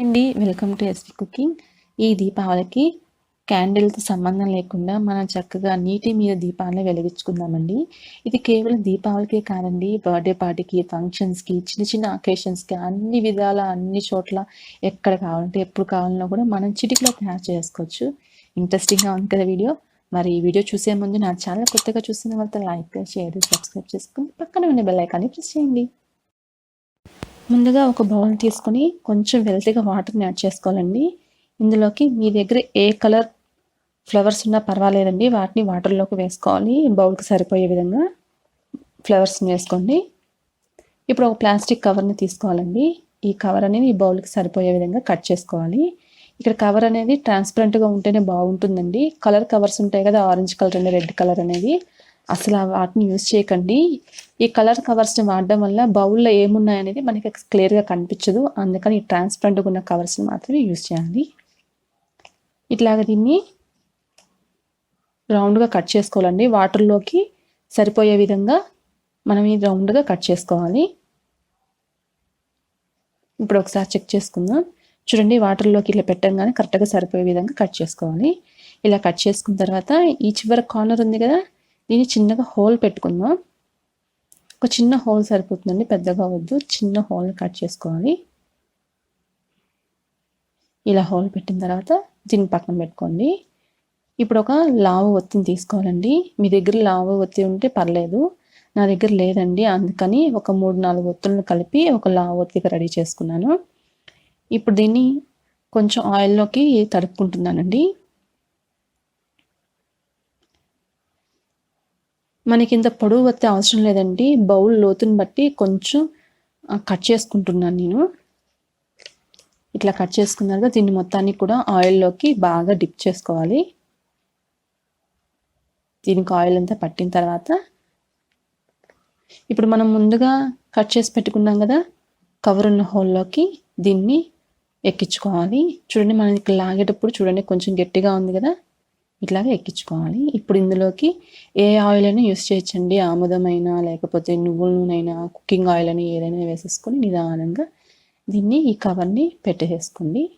అండి welcome to SV cooking. ఈ దీపావళికి క్యాండిల్తో సంబంధం లేకుండా మనం చక్కగా నీటి మీద దీపాన్ని వెలిగించుకుందామండి. ఇది కేవలం దీపావళికే కాదండి బర్త్డే పార్టీకి ఫంక్షన్స్కి చిన్న చిన్న అకేషన్స్కి అన్ని విధాల అన్ని చోట్ల ఎక్కడ కావాలంటే ఎప్పుడు కావాలన్నా కూడా మనం చిటికలో తయారు చేసుకోవచ్చు. ఇంట్రెస్టింగ్గా ఉంది కదా వీడియో. మరి ఈ వీడియో చూసే ముందు నా ఛానల్ కొత్తగా చూసిన వాళ్ళతో లైక్ షేర్ సబ్స్క్రైబ్ చేసుకుని పక్కన ఉన్న బెల్ ఐకాన్ని ప్రెస్ చేయండి. ముందుగా ఒక బౌల్ తీసుకొని కొంచెం వెల్తీగా వాటర్ని యాడ్ చేసుకోవాలండి. ఇందులోకి మీ దగ్గర ఏ కలర్ ఫ్లవర్స్ ఉన్నా పర్వాలేదండి. వాటిని వాటర్లోకి వేసుకోవాలి. బౌల్కి సరిపోయే విధంగా ఫ్లవర్స్ని వేసుకోండి. ఇప్పుడు ఒక ప్లాస్టిక్ కవర్ని తీసుకోవాలండి. ఈ కవర్ అనేది ఈ బౌల్కి సరిపోయే విధంగా కట్ చేసుకోవాలి. ఇక్కడ కవర్ అనేది ట్రాన్స్పరెంట్గా ఉంటేనే బాగుంటుందండి. కలర్ కవర్స్ ఉంటాయి కదా ఆరెంజ్ కలర్ అండి రెడ్ కలర్ అనేది. అసలు వాటిని యూజ్ చేయకండి. ఈ కలర్ కవర్స్ని వాడడం వల్ల బౌల్లో ఏమున్నాయనేది మనకి క్లియర్గా కనిపించదు. అందుకని ఈ ట్రాన్స్పరెంట్గా ఉన్న కవర్స్ని మాత్రమే యూజ్ చేయాలి. ఇట్లాగ దీన్ని రౌండ్గా కట్ చేసుకోవాలండి. వాటర్లోకి సరిపోయే విధంగా మనం ఈ రౌండ్గా కట్ చేసుకోవాలి. ఇప్పుడు ఒకసారి చెక్ చేసుకుందాం. చూడండి వాటర్లోకి ఇట్లా పెట్టంగానే కరెక్ట్గా సరిపోయే విధంగా కట్ చేసుకోవాలి. ఇలా కట్ చేసుకున్న తర్వాత ఈ చివరి కార్నర్ ఉంది కదా దీన్ని చిన్నగా హోల్ పెట్టుకుందాం. ఒక చిన్న హోల్ సరిపోతుందండి పెద్దగా వద్దు. చిన్న హోల్ కట్ చేసుకోవాలి. ఇలా హోల్ పెట్టిన తర్వాత దీన్ని పక్కన పెట్టుకోండి. ఇప్పుడు ఒక లావు ఒత్తిని తీసుకోవాలండి. మీ దగ్గర లావ ఒత్తి ఉంటే పర్లేదు. నా దగ్గర లేదండి అందుకని ఒక మూడు నాలుగు ఒత్తులను కలిపి ఒక లావు ఒత్తిగా రెడీ చేసుకున్నాను. ఇప్పుడు దీన్ని కొంచెం ఆయిల్లోకి తడుపుకుంటున్నానండి. మనకి ఇంత పొడవు వస్తే అవసరం లేదండి. బౌల్ లోతుని బట్టి కొంచెం కట్ చేసుకుంటున్నాను నేను. ఇట్లా కట్ చేసుకున్నాక దీన్ని మొత్తాన్ని కూడా ఆయిల్లోకి బాగా డిప్ చేసుకోవాలి. దీనికి ఆయిల్ అంతా పట్టిన తర్వాత ఇప్పుడు మనం ముందుగా కట్ చేసి పెట్టుకున్నాం కదా కవర్ ఉన్న హోల్లోకి దీన్ని ఎక్కించుకోవాలి. చూడండి మనం ఇక్కడ లాగేటప్పుడు చూడండి కొంచెం గట్టిగా ఉంది కదా. ఇట్లాగ ఎక్కించుకోవాలి. ఇప్పుడు ఇందులోకి ఏ ఆయిల్ అయినా యూస్ చేయొచ్చండి? ఆముదమైనా లేకపోతే నువ్వుల నూనె కుకింగ్ ఆయిల్ అని ఏదైనా వేసేసుకొని నిదానంగా దీన్ని ఈ కవర్ని పెట్టేసుకోండి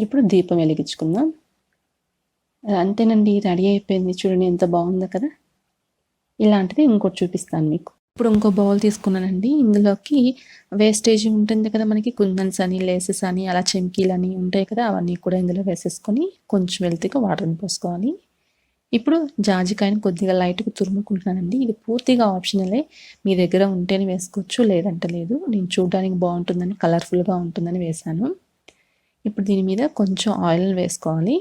ఇప్పుడు దీపం వెలిగించుకుందాం. అంతేనండి రెడీ అయిపోయింది. చూడండి ఎంత బాగుందో కదా. ఇలాంటిది ఇంకోటి చూపిస్తాను మీకు. ఇప్పుడు ఇంకో బౌల్ తీసుకున్నానండి. ఇందులోకి వేస్టేజ్ ఉంటుంది కదా మనకి కుందన్స్ అని లేసెస్ అని అలా చెంకీలు అని ఉంటాయి కదా అవన్నీ కూడా ఇందులో వేసేసుకొని కొంచెం వెళ్తేగా వాటర్ని పోసుకోవాలి. ఇప్పుడు జాజికాయని కొద్దిగా లైట్గా తురుముకుంటున్నానండి. ఇది పూర్తిగా ఆప్షనలే. మీ దగ్గర ఉంటేనే వేసుకోవచ్చు లేదంటే లేదు. నేను చూడడానికి బాగుంటుందని కలర్ఫుల్గా ఉంటుందని వేశాను ఇప్పుడు దీని మీద కొంచెం ఆయిల్ వేసుకోవాలి.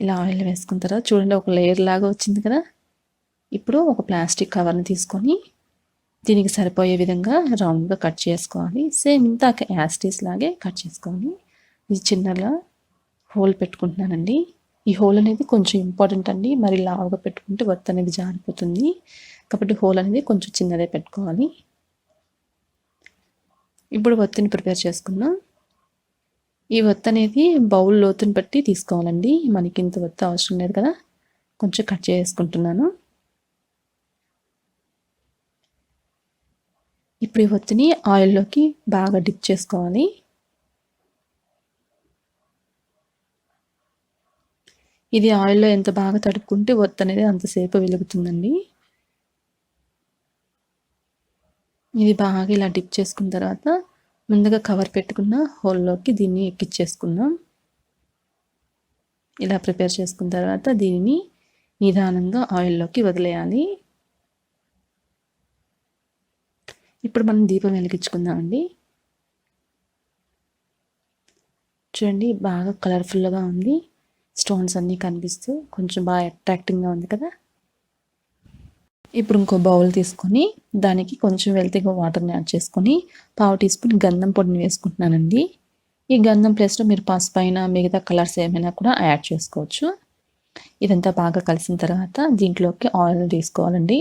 ఇలా ఆయిల్ వేసుకున్న తర్వాత చూడండి ఒక లేయర్ లాగా వచ్చింది కదా. ఇప్పుడు ఒక ప్లాస్టిక్ కవర్ని తీసుకొని దీనికి సరిపోయే విధంగా రౌండ్గా కట్ చేసుకోవాలి. సేమ్ ఇంత యాస్టీస్ లాగే కట్ చేసుకోవాలి ఇది చిన్నగా హోల్ పెట్టుకుంటున్నానండి. ఈ హోల్ అనేది కొంచెం ఇంపార్టెంట్ అండి. మరి లావుగా పెట్టుకుంటే వత్త అనేది జారిపోతుంది. కాబట్టి హోల్ అనేది కొంచెం చిన్నదే పెట్టుకోవాలి. ఇప్పుడు వత్తిని ప్రిపేర్ చేసుకున్నా ఈ వత్త అనేది బౌల్ లోతుని బట్టి తీసుకోవాలండి. మనకి ఇంత వత్త అవసరం లేదు కదా. కొంచెం కట్ చేసుకుంటున్నాను. ఇప్పుడు ఈ ఒత్తిని ఆయిల్లోకి బాగా డిప్ చేసుకోవాలి. ఇది ఆయిల్లో ఎంత బాగా తడుపుకుంటే ఒత్తి అనేది అంతసేపు వెలుగుతుందండి. ఇది బాగా ఇలా డిప్ చేసుకున్న తర్వాత ముందుగా కవర్ పెట్టుకున్న హోల్లోకి దీన్ని ఎక్కించేసుకుందాం ఇలా ప్రిపేర్ చేసుకున్న తర్వాత దీనిని నిదానంగా ఆయిల్లోకి వదిలేయాలి. ఇప్పుడు మనం దీపం వెలిగించుకుందామండి. చూడండి బాగా కలర్ఫుల్గా ఉంది. స్టోన్స్ అన్నీ కనిపిస్తూ కొంచెం బాగా అట్రాక్టింగ్గా ఉంది కదా. ఇప్పుడు ఇంకో బౌల్ తీసుకొని దానికి కొంచెం వెళ్తేగా వాటర్ని యాడ్ చేసుకొని పావు టీ స్పూన్ గంధం పొడిని వేసుకుంటున్నానండి. ఈ గంధం ప్లేస్లో మీరు పసుపు అయినా మిగతా కలర్స్ ఏమైనా కూడా యాడ్ చేసుకోవచ్చు. ఇదంతా బాగా కలిసిన తర్వాత దీంట్లోకి ఆయిల్ తీసుకోవాలండి.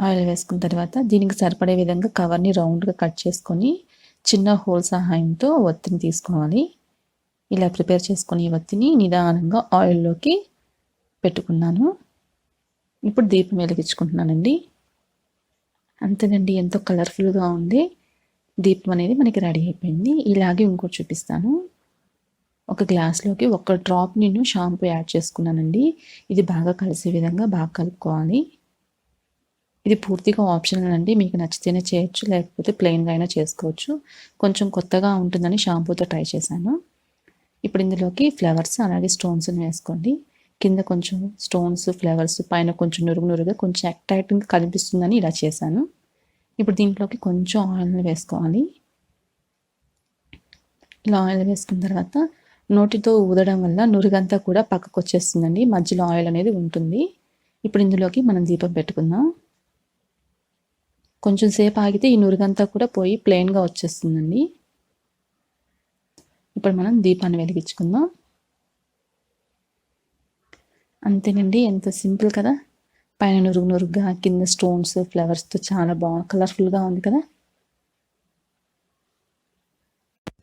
ఆయిల్ వేసుకున్న తర్వాత దీనికి సరిపడే విధంగా కవర్ని రౌండ్గా కట్ చేసుకొని చిన్న హోల్ సహాయంతో ఒత్తిని తీసుకోవాలి. ఇలా ప్రిపేర్ చేసుకుని ఒత్తిని నిదానంగా ఆయిల్లోకి పెట్టుకున్నాను. ఇప్పుడు దీపం వెలిగించుకుంటున్నానండి. అంతేనండి ఎంతో కలర్ఫుల్గా ఉంది. దీపం అనేది మనకి రెడీ అయిపోయింది. ఇలాగే ఇంకోటి చూపిస్తాను. ఒక గ్లాస్లోకి ఒక డ్రాప్ నేను షాంపూ యాడ్ చేసుకున్నానండి. ఇది బాగా కలిసే విధంగా బాగా కలుపుకోవాలి. ఇది పూర్తిగా ఆప్షనల్ అండి. మీకు నచ్చితేనే చేయొచ్చు లేకపోతే ప్లెయిన్గా అయినా చేసుకోవచ్చు. కొంచెం కొత్తగా ఉంటుందని షాంపూతో ట్రై చేశాను. ఇప్పుడు ఇందులోకి ఫ్లవర్స్ అలాగే స్టోన్స్ వేసుకోండి. కింద కొంచెం స్టోన్స్ ఫ్లవర్స్ పైన కొంచెం నురుగు నురుగా కొంచెం అట్రాక్టింగ్గా కనిపిస్తుందని ఇలా చేశాను. ఇప్పుడు దీంట్లోకి కొంచెం ఆయిల్ని వేసుకోవాలి. ఇలా ఆయిల్ వేసుకున్న తర్వాత నోటితో ఊదడం వల్ల నురుగంతా కూడా పక్కకు వచ్చేస్తుందండి మధ్యలో ఆయిల్ అనేది ఉంటుంది. ఇప్పుడు ఇందులోకి మనం దీపం పెట్టుకుందాం. కొంచెం సేపు ఆగితే ఈ నురుగంతా కూడా పోయి ప్లెయిన్గా వచ్చేస్తుందండి. ఇప్పుడు మనం దీపాన్ని వెలిగించుకుందాం. అంతేనండి ఎంత సింపుల్ కదా. పైన నురుగు నురుగ్గా కింద స్టోన్స్ ఫ్లవర్స్తో చాలా బాగా కలర్ఫుల్గా ఉంది కదా.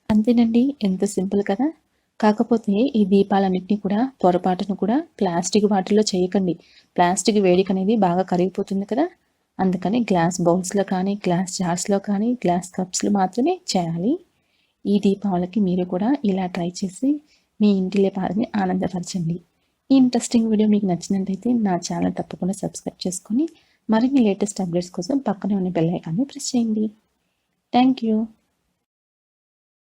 అంతేనండి ఎంత సింపుల్ కదా. కాకపోతే ఈ దీపాలన్నింటినీ కూడా పొరపాటును కూడా ప్లాస్టిక్ వాటిల్లో చేయకండి. ప్లాస్టిక్ వేడిక అనేది బాగా కరిగిపోతుంది కదా. అందుకని గ్లాస్ బౌల్స్లో కానీ గ్లాస్ జార్స్లో కానీ గ్లాస్ కప్స్లో మాత్రమే చేయాలి. ఈ దీపావళికి మీరు కూడా ఇలా ట్రై చేసి మీ ఇంటి లేపాలని ఆనందపరచండి. ఈ ఇంట్రెస్టింగ్ వీడియో మీకు నచ్చినట్లయితే నా ఛానల్ తప్పకుండా సబ్స్క్రైబ్ చేసుకొని మరిన్ని లేటెస్ట్ అప్డేట్స్ కోసం పక్కనే ఉన్న బెల్ ఐకాన్ని ప్రెస్ చేయండి. Thank you.